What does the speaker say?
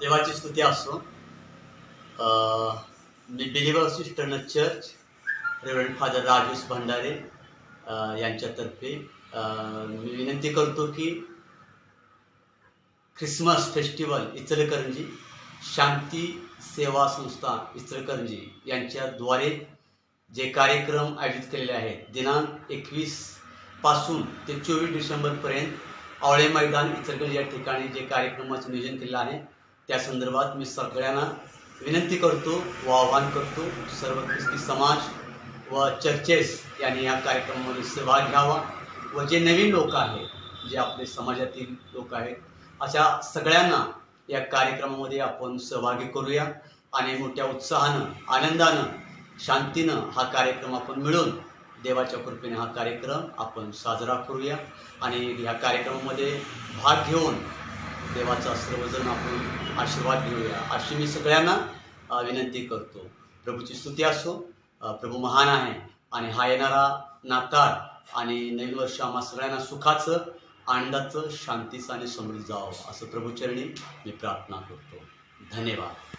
देवाची स्तुती असो. मी believer cistern church reverend father Rajesh Bhandare यांच्यातर्फे मी विनंती करतो की ख्रिसमस फेस्टिवल इचलकरंजी शांती सेवा संस्था इचलकरंजी यांच्याद्वारे जे कार्यक्रम आयोजित केलेले आहेत दिनांक एकवीसपासून ते चोवीस डिसेंबरपर्यंत आवळे मैदान इचलकरंजी या ठिकाणी जे कार्यक्रमाचं नियोजन केलेलं आहे त्या संदर्भात मी सगळ्यांना विनंती करतो व आवाहन करतो सर्व ख्रिस्ती समाज व चर्चेस यांनी या कार्यक्रमामध्ये सहभाग घ्यावा व जे नवीन लोक आहेत जे आपले समाजातील लोक आहेत अशा सगळ्यांना या कार्यक्रमामध्ये आपण सहभागी करूया आणि मोठ्या उत्साहानं आनंदानं शांतीनं हा कार्यक्रम आपण मिळून देवाच्या कृपेने हा कार्यक्रम आपण साजरा करूया आणि या कार्यक्रमामध्ये भाग घेऊन देवाचा वजन आपण आशीर्वाद घेऊया. अशी मी सगळ्यांना विनंती करतो. प्रभूची स्तुती असो प्रभू महान आहे आणि हा येणारा नाताळ आणि नवीन वर्ष आम्हा सगळ्यांना सुखाचं आनंदाचं शांतीचं आणि समृद्ध जावं असं प्रभूचरणी मी प्रार्थना करतो. धन्यवाद.